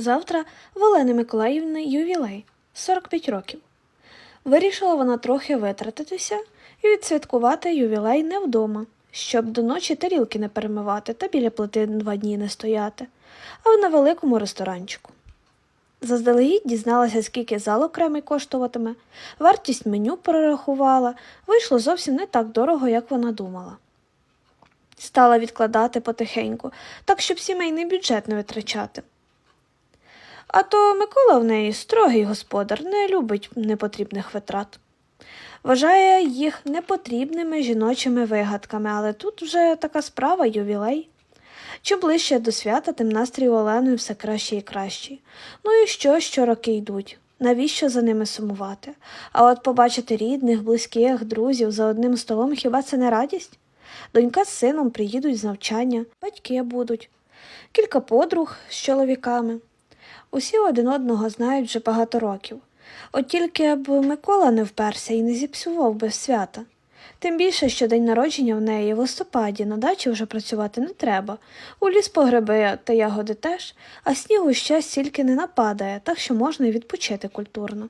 Завтра в Олени Миколаївни ювілей 45 років. Вирішила вона трохи витратитися і відсвяткувати ювілей не вдома, щоб до ночі тарілки не перемивати та біля плити два дні не стояти, а на великому ресторанчику. Заздалегідь дізналася, скільки зал окремий коштуватиме, вартість меню прорахувала, вийшло зовсім не так дорого, як вона думала. Стала відкладати потихеньку, так щоб сімейний бюджет не витрачати. А то Микола в неї строгий господар, не любить непотрібних витрат. Вважає їх непотрібними жіночими вигадками, але тут вже така справа ювілей. Чим ближче до свята, тим настрій у Оленою все краще і кращий. Ну і що, що роки йдуть? Навіщо за ними сумувати? А от побачити рідних, близьких, друзів за одним столом хіба це не радість? Донька з сином приїдуть з навчання, батьки будуть, кілька подруг з чоловіками. Усі один одного знають вже багато років. От тільки б Микола не вперся і не зіпсував без свята. Тим більше, що день народження в неї в листопаді на дачі вже працювати не треба. У ліс по гриби та ягоди теж, а снігу ще стільки не нападає, так що можна й відпочити культурно.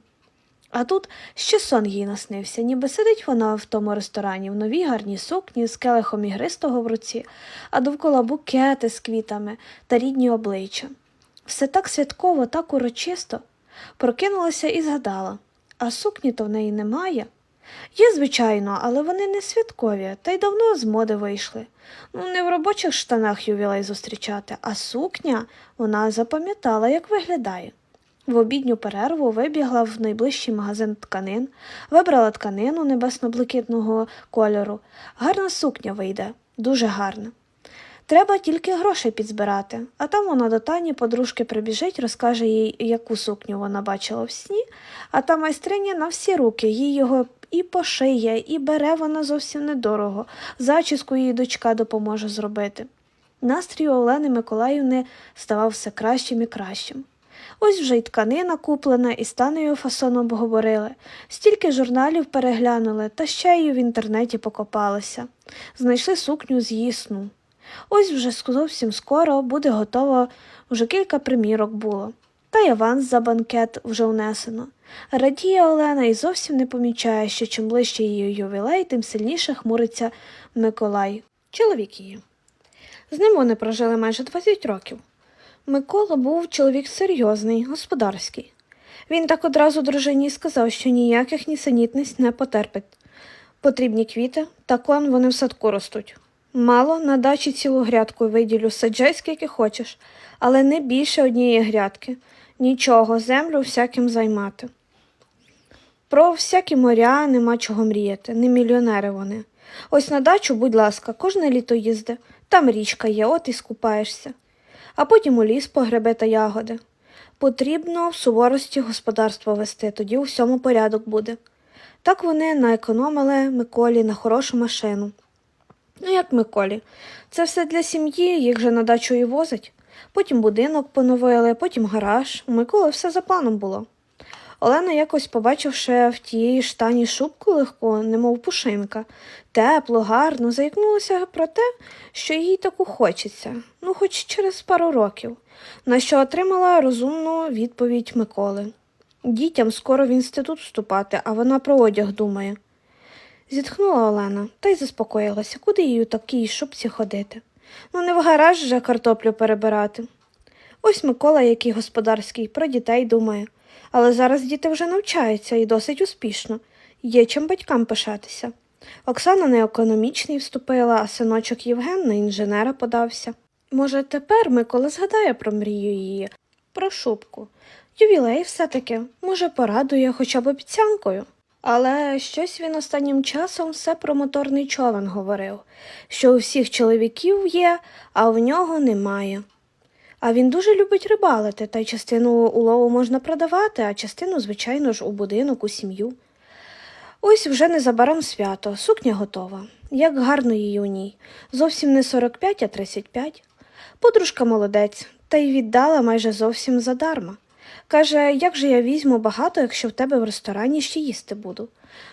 А тут ще сон їй наснився, ніби сидить вона в тому ресторані в новій гарній сукні з келихом ігристого в руці, а довкола букети з квітами та рідні обличчя. Все так святково, так урочисто. Прокинулася і згадала, а сукні то в неї немає. Є, звичайно, але вони не святкові, та й давно з моди вийшли. Ну, не в робочих штанах ювілей зустрічати, а сукня вона запам'ятала, як виглядає. В обідню перерву вибігла в найближчий магазин тканин, вибрала тканину небесно-блакитного кольору. Гарна сукня вийде, дуже гарна. Треба тільки грошей підзбирати, а там вона до Тані подружки прибіжить, розкаже їй, яку сукню вона бачила в сні, а та майстриня на всі руки, їй його і пошиє, і бере вона зовсім недорого, зачіску її дочка допоможе зробити. Настрій Олени Миколаївни ставав все кращим і кращим. Ось вже й тканина куплена, і з Танею фасон обговорили, стільки журналів переглянули, та ще й в інтернеті покопалися. Знайшли сукню з її сну. Ось вже зовсім скоро буде готово, вже кілька примірок було. Та й аванс за банкет вже унесено. Радіє Олена і зовсім не помічає, що чим ближче її ювілей, тим сильніше хмуриться Миколай, чоловік її. З ним вони прожили майже 20 років. Микола був чоловік серйозний, господарський. Він так одразу дружині сказав, що ніяких нісенітниць не потерпить. Потрібні квіти, так он вони в садку ростуть. Мало на дачі цілу грядку виділю, саджай скільки хочеш, але не більше однієї грядки. Нічого, землю всяким займати. Про всякі моря нема чого мріяти, не мільйонери вони. Ось на дачу, будь ласка, кожне літо їзди, там річка є, от і скупаєшся, а потім у ліс по гриби та ягоди. Потрібно в суворості господарство вести, тоді у всьому порядок буде. Так вони наекономили Миколі на хорошу машину. Ну, як Миколі, це все для сім'ї, їх же на дачу і возить. Потім будинок поновили, потім гараж. У Миколи все за планом було. Олена, якось побачивши в тієї штані шубку легку, немов пушинка, тепло, гарно, заікнулася про те, що їй таку хочеться, ну, хоч через пару років, на що отримала розумну відповідь Миколи. Дітям скоро в інститут вступати, а вона про одяг думає. Зітхнула Олена та й заспокоїлася, куди їй у такій шубці ходити. Ну, не в гараж же картоплю перебирати. Ось Микола, який господарський, про дітей думає. Але зараз діти вже навчаються і досить успішно. Є чим батькам пишатися. Оксана на економічний вступила, а синочок Євген на інженера подався. Може, тепер Микола згадає про мрію її, про шубку. Ювілей все-таки, може, порадує хоча б обіцянкою. Але щось він останнім часом все про моторний човен говорив, що у всіх чоловіків є, а в нього немає. А він дуже любить рибалити, та й частину улову можна продавати, а частину, звичайно ж, у будинок, у сім'ю. Ось вже незабаром свято, сукня готова. Як гарно їй у ній. Зовсім не 45, а 35. Подружка молодець, та й віддала майже зовсім задарма. Каже, як же я візьму багато, якщо в тебе в ресторані ще їсти буду.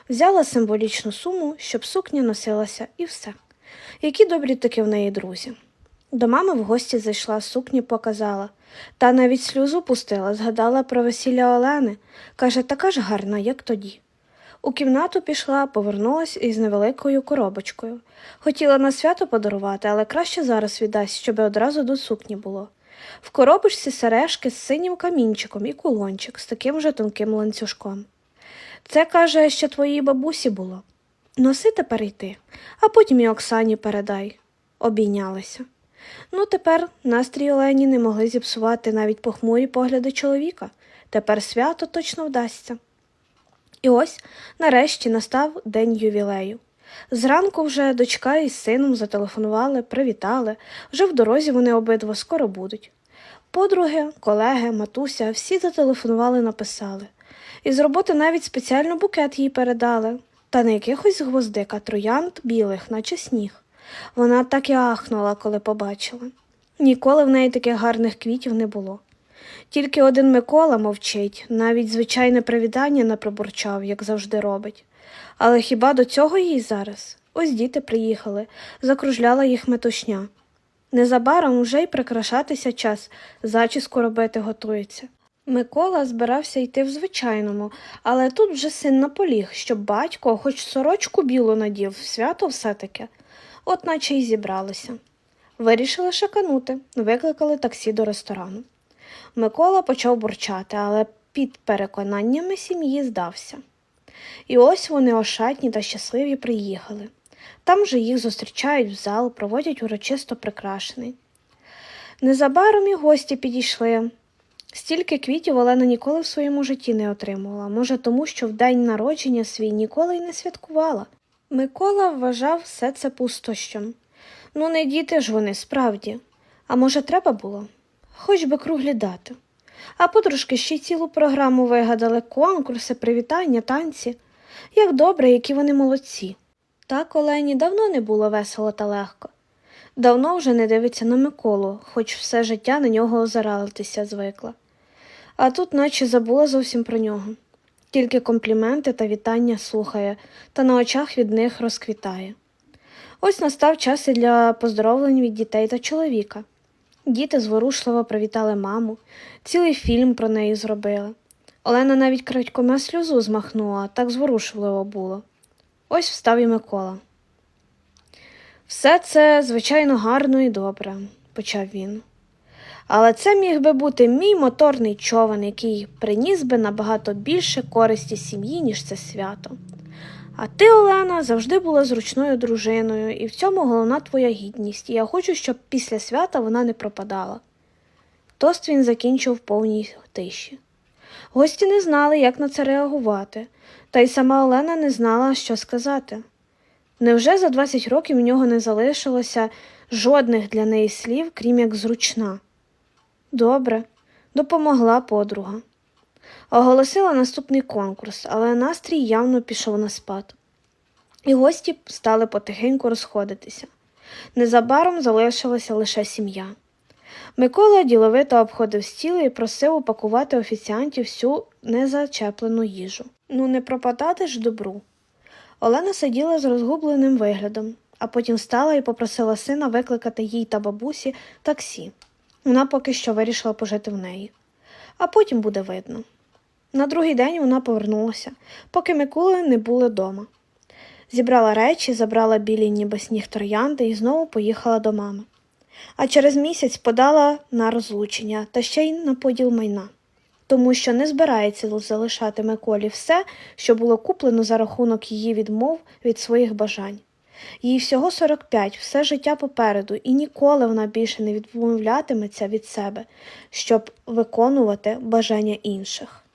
Взяла символічну суму, щоб сукня носилася, і все. Які добрі таки в неї друзі. До мами в гості зайшла, сукні показала. Та навіть сльозу пустила, згадала про весілля Олени. Каже, така ж гарна, як тоді. У кімнату пішла, повернулась із невеликою коробочкою. Хотіла на свято подарувати, але краще зараз віддасть, щоби одразу до сукні було. В коробочці сережки з синім камінчиком і кулончик з таким же тонким ланцюжком. Це, каже, ще твоїй бабусі було. Носи тепер йти, а потім і Оксані передай. Обійнялися. Ну, тепер настрій Олені не могли зіпсувати навіть похмурі погляди чоловіка. Тепер свято точно вдасться. І ось нарешті настав день ювілею. Зранку вже дочка із сином зателефонували, привітали, вже в дорозі вони обидва скоро будуть. Подруги, колеги, матуся всі зателефонували, написали. І з роботи навіть спеціально букет їй передали, та не якихось гвоздик, а троянд білих, наче сніг. Вона так і ахнула, коли побачила. Ніколи в неї таких гарних квітів не було. Тільки один Микола мовчить, навіть звичайне привітання не пробурчав, як завжди робить. Але хіба до цього їй зараз? Ось діти приїхали, закружляла їх метушня. Незабаром уже й прикрашатися час, зачіску робити готується. Микола збирався йти в звичайному, але тут вже син наполіг, щоб батько хоч сорочку білу надів, свято все-таки, от наче й зібралися. Вирішили шаканути, викликали таксі до ресторану. Микола почав бурчати, але під переконаннями сім'ї здався. І ось вони ошатні та щасливі приїхали. Там же їх зустрічають в зал, проводять урочисто прикрашений. Незабаром і гості підійшли. Стільки квітів Олена ніколи в своєму житті не отримувала, може, тому що в день народження свій ніколи й не святкувала. Микола вважав все це пустощем. Ну, не діти ж вони, справді. А може, треба було? Хоч би круглі дати. А подружки ще й цілу програму вигадали конкурси, привітання, танці. Як добре, які вони молодці. Так Олені давно не було весело та легко. Давно вже не дивиться на Миколу, хоч все життя на нього озиралитися звикла. А тут наче забула зовсім про нього. Тільки компліменти та вітання слухає, та на очах від них розквітає. Ось настав час і для поздоровлень від дітей та чоловіка. Діти зворушливо привітали маму, цілий фільм про неї зробили. Олена навіть крадькома сльозу змахнула, так зворушливо було. Ось встав і Микола. Все це, звичайно, гарно і добре, почав він. Але це міг би бути мій моторний човен, який приніс би набагато більше користі сім'ї, ніж це свято. А ти, Олена, завжди була зручною дружиною, і в цьому головна твоя гідність, і я хочу, щоб після свята вона не пропадала. Тост він закінчив в повній тиші. Гості не знали, як на це реагувати, та й сама Олена не знала, що сказати. Невже за 20 років в нього не залишилося жодних для неї слів, крім як зручна? Добре, допомогла подруга. Оголосила наступний конкурс, але настрій явно пішов на спад. І гості стали потихеньку розходитися. Незабаром залишилася лише сім'я. Микола діловито обходив стіл і просив упакувати офіціантів всю незачеплену їжу. Ну, не пропадати ж добру. Олена сиділа з розгубленим виглядом, а потім встала і попросила сина викликати їй та бабусі таксі. Вона поки що вирішила пожити в неї, а потім буде видно. На другий день вона повернулася, поки Миколи не були дома. Зібрала речі, забрала білі ніби сніг троянди і знову поїхала до мами. А через місяць подала на розлучення та ще й на поділ майна, тому що не збирається залишати Миколі все, що було куплено за рахунок її відмов від своїх бажань. Їй всього 45, все життя попереду, і ніколи вона більше не відмовлятиметься від себе, щоб виконувати бажання інших.